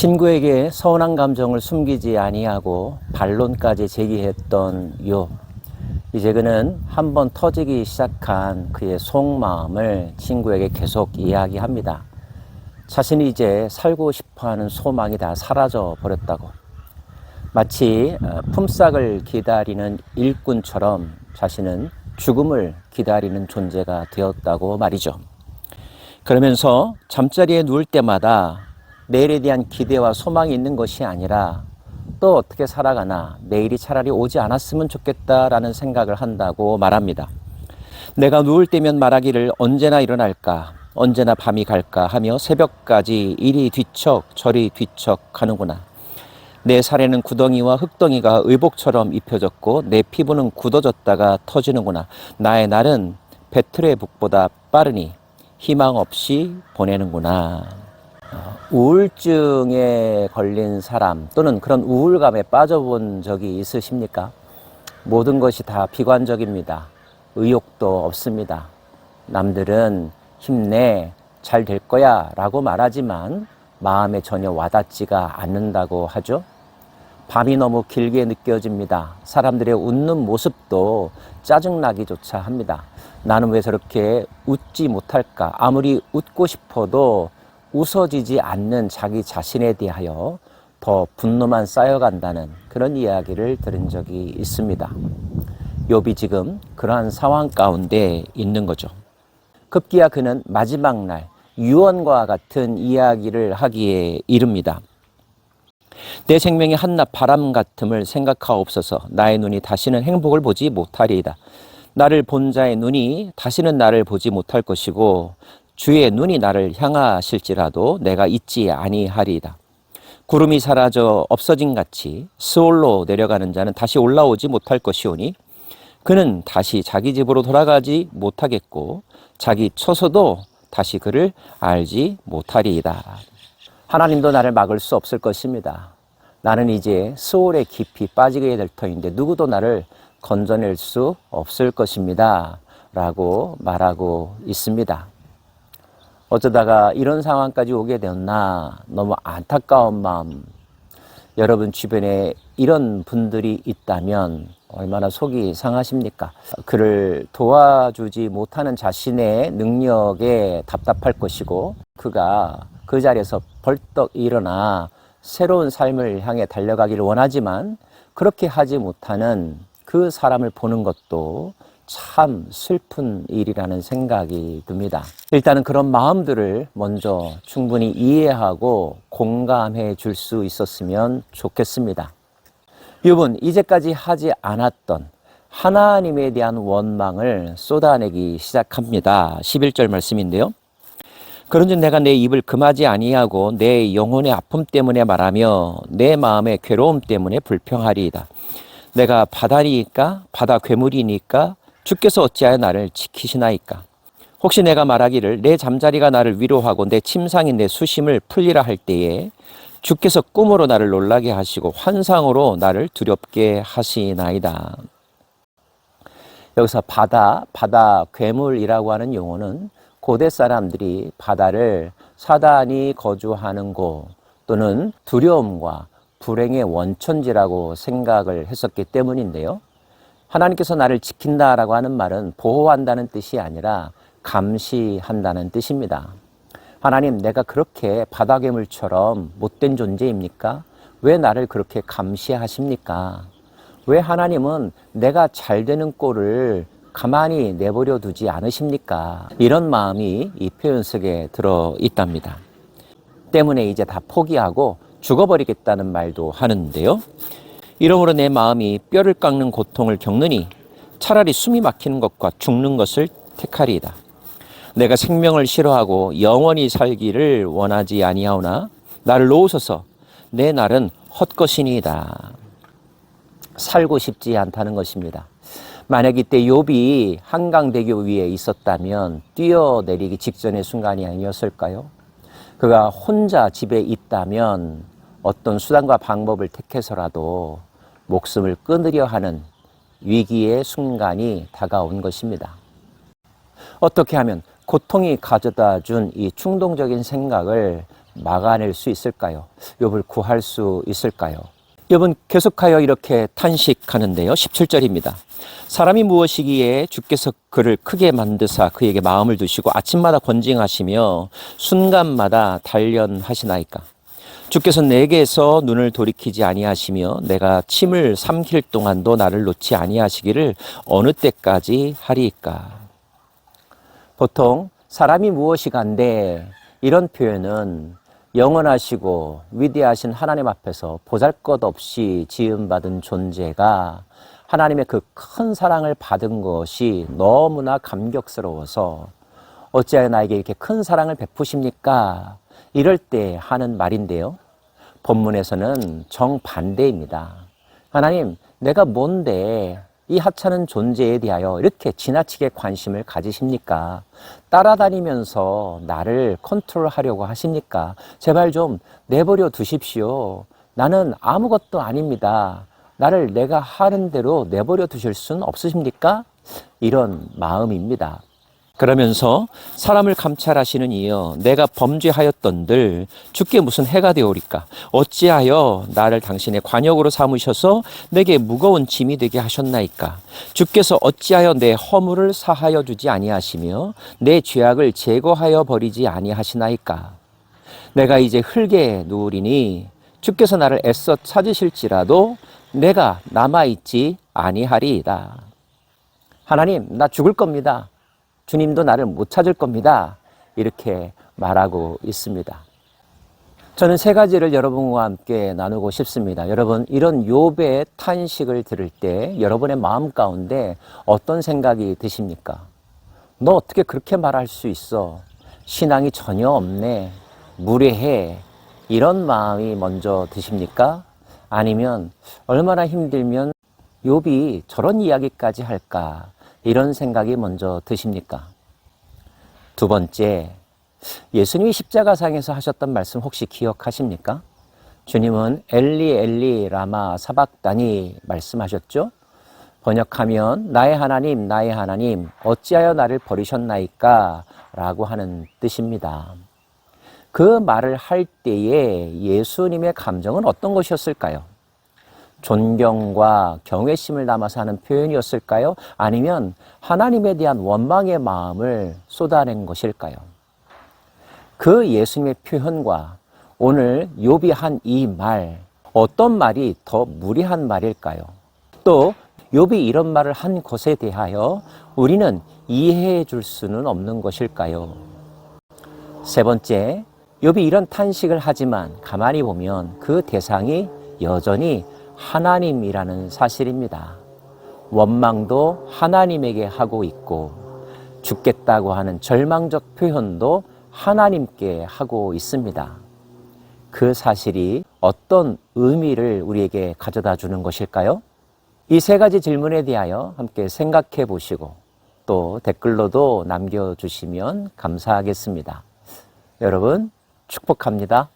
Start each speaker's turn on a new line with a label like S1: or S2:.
S1: 친구에게 서운한 감정을 숨기지 아니하고 반론까지 제기했던 욥. 이제 그는 한 번 터지기 시작한 그의 속마음을 친구에게 계속 이야기합니다. 자신이 이제 살고 싶어하는 소망이 다 사라져 버렸다고. 마치 어, 품삯을 기다리는 일꾼처럼 자신은 죽음을 기다리는 존재가 되었다고 말이죠. 그러면서 잠자리에 누울 때마다 내일에 대한 기대와 소망이 있는 것이 아니라 또 어떻게 살아가나 내일이 차라리 오지 않았으면 좋겠다라는 생각을 한다고 말합니다. 내가 누울 때면 말하기를 언제나 일어날까, 언제나 밤이 갈까 하며 새벽까지 이리 뒤척 저리 뒤척 하는구나. 내 살에는 구덩이와 흙덩이가 의복처럼 입혀졌고 내 피부는 굳어졌다가 터지는구나. 나의 날은 배틀의 북보다 빠르니 희망 없이 보내는구나. 어, 우울증에 걸린 사람 또는 그런 우울감에 빠져본 적이 있으십니까? 모든 것이 다 비관적입니다. 의욕도 없습니다. 남들은 힘내, 잘 될 거야 라고 말하지만 마음에 전혀 와닿지가 않는다고 하죠. 밤이 너무 길게 느껴집니다. 사람들의 웃는 모습도 짜증나기조차 합니다. 나는 왜 저렇게 웃지 못할까? 아무리 웃고 싶어도 웃어지지 않는 자기 자신에 대하여 더 분노만 쌓여간다는 그런 이야기를 들은 적이 있습니다. 욥이 지금 그러한 상황 가운데 있는 거죠. 급기야 그는 마지막 날 유언과 같은 이야기를 하기에 이릅니다. 내 생명이 한낱 바람 같음을 생각하옵소서 나의 눈이 다시는 행복을 보지 못하리이다. 나를 본 자의 눈이 다시는 나를 보지 못할 것이고 주의 눈이 나를 향하실지라도 내가 잊지 아니하리이다. 구름이 사라져 없어진 같이 스올로 내려가는 자는 다시 올라오지 못할 것이오니 그는 다시 자기 집으로 돌아가지 못하겠고 자기 처소도 다시 그를 알지 못하리이다. 하나님도 나를 막을 수 없을 것입니다. 나는 이제 스올에 깊이 빠지게 될 터인데 누구도 나를 건져낼 수 없을 것입니다. 라고 말하고 있습니다. 어쩌다가 이런 상황까지 오게 되었나 너무 안타까운 마음. 여러분 주변에 이런 분들이 있다면 얼마나 속이 상하십니까? 그를 도와주지 못하는 자신의 능력에 답답할 것이고 그가 그 자리에서 벌떡 일어나 새로운 삶을 향해 달려가기를 원하지만 그렇게 하지 못하는 그 사람을 보는 것도 참 슬픈 일이라는 생각이 듭니다. 일단은 그런 마음들을 먼저 충분히 이해하고 공감해 줄 수 있었으면 좋겠습니다. 욥은 이제까지 하지 않았던 하나님에 대한 원망을 쏟아내기 시작합니다. 11절 말씀인데요. 그런즉 내가 내 입을 금하지 아니하고 내 영혼의 아픔 때문에 말하며 내 마음의 괴로움 때문에 불평하리이다. 내가 바다니까 바다 괴물이니까 주께서 어찌하여 나를 지키시나이까? 혹시 내가 말하기를 내 잠자리가 나를 위로하고 내 침상이 내 수심을 풀리라 할 때에 주께서 꿈으로 나를 놀라게 하시고 환상으로 나를 두렵게 하시나이다. 여기서 바다, 바다 괴물이라고 하는 용어는 고대 사람들이 바다를 사단이 거주하는 곳 또는 두려움과 불행의 원천지라고 생각을 했었기 때문인데요. 하나님께서 나를 지킨다라고 하는 말은 보호한다는 뜻이 아니라 감시한다는 뜻입니다. 하나님, 내가 그렇게 바다괴물처럼 못된 존재입니까? 왜 나를 그렇게 감시하십니까? 왜 하나님은 내가 잘 되는 꼴을 가만히 내버려 두지 않으십니까? 이런 마음이 이 표현 속에 들어 있답니다. 때문에 이제 다 포기하고 죽어버리겠다는 말도 하는데요. 이러므로 내 마음이 뼈를 깎는 고통을 겪느니 차라리 숨이 막히는 것과 죽는 것을 택하리이다. 내가 생명을 싫어하고 영원히 살기를 원하지 아니하오나 나를 놓으소서 내 날은 헛것이니이다. 살고 싶지 않다는 것입니다. 만약 이때 욥이 한강대교 위에 있었다면 뛰어내리기 직전의 순간이 아니었을까요? 그가 혼자 집에 있다면 어떤 수단과 방법을 택해서라도 목숨을 끊으려 하는 위기의 순간이 다가온 것입니다. 어떻게 하면 고통이 가져다 준 이 충동적인 생각을 막아낼 수 있을까요? 욥을 구할 수 있을까요? 욥은 계속하여 이렇게 탄식하는데요. 17절입니다. 사람이 무엇이기에 주께서 그를 크게 만드사 그에게 마음을 두시고 아침마다 권징하시며 순간마다 단련하시나이까. 주께서 내게서 눈을 돌이키지 아니하시며 내가 침을 삼킬 동안도 나를 놓지 아니하시기를 어느 때까지 하리이까. 보통 사람이 무엇이 간데 이런 표현은 영원하시고 위대하신 하나님 앞에서 보잘 것 없이 지음받은 존재가 하나님의 그 큰 사랑을 받은 것이 너무나 감격스러워서 어찌하여 나에게 이렇게 큰 사랑을 베푸십니까? 이럴 때 하는 말인데요. 본문에서는 정반대입니다. 하나님, 내가 뭔데 이 하찮은 존재에 대하여 이렇게 지나치게 관심을 가지십니까? 따라다니면서 나를 컨트롤하려고 하십니까? 제발 좀 내버려 두십시오. 나는 아무것도 아닙니다. 나를 내가 하는 대로 내버려 두실 수는 없으십니까? 이런 마음입니다. 그러면서 사람을 감찰하시는 이여 내가 범죄하였던들 주께 무슨 해가 되오리까? 어찌하여 나를 당신의 관역으로 삼으셔서 내게 무거운 짐이 되게 하셨나이까? 주께서 어찌하여 내 허물을 사하여 주지 아니하시며 내 죄악을 제거하여 버리지 아니하시나이까? 내가 이제 흙에 누우리니 주께서 나를 애써 찾으실지라도 내가 남아 있지 아니하리이다. 하나님 나 죽을 겁니다 주님도 나를 못 찾을 겁니다. 이렇게 말하고 있습니다. 저는 세 가지를 여러분과 함께 나누고 싶습니다. 여러분, 이런 욥의 탄식을 들을 때 여러분의 마음 가운데 어떤 생각이 드십니까? 너 어떻게 그렇게 말할 수 있어? 신앙이 전혀 없네. 무례해. 이런 마음이 먼저 드십니까? 아니면 얼마나 힘들면 욥이 저런 이야기까지 할까? 이런 생각이 먼저 드십니까? 두 번째, 예수님이 십자가상에서 하셨던 말씀 혹시 기억하십니까? 주님은 엘리 엘리 라마 사박다니 말씀하셨죠? 번역하면 나의 하나님 나의 하나님 어찌하여 나를 버리셨나이까 라고 하는 뜻입니다. 그 말을 할 때에 예수님의 감정은 어떤 것이었을까요? 존경과 경외심을 담아서 하는 표현이었을까요? 아니면 하나님에 대한 원망의 마음을 쏟아낸 것일까요? 그 예수님의 표현과 오늘 욥이 한이 말, 어떤 말이 더 무리한 말일까요? 또 욥이 이런 말을 한 것에 대하여 우리는 이해해 줄 수는 없는 것일까요? 세 번째, 욥이 이런 탄식을 하지만 가만히 보면 그 대상이 여전히 하나님이라는 사실입니다. 원망도 하나님에게 하고 있고 죽겠다고 하는 절망적 표현도 하나님께 하고 있습니다. 그 사실이 어떤 의미를 우리에게 가져다 주는 것일까요? 이 세 가지 질문에 대하여 함께 생각해 보시고 또 댓글로도 남겨주시면 감사하겠습니다. 여러분, 축복합니다.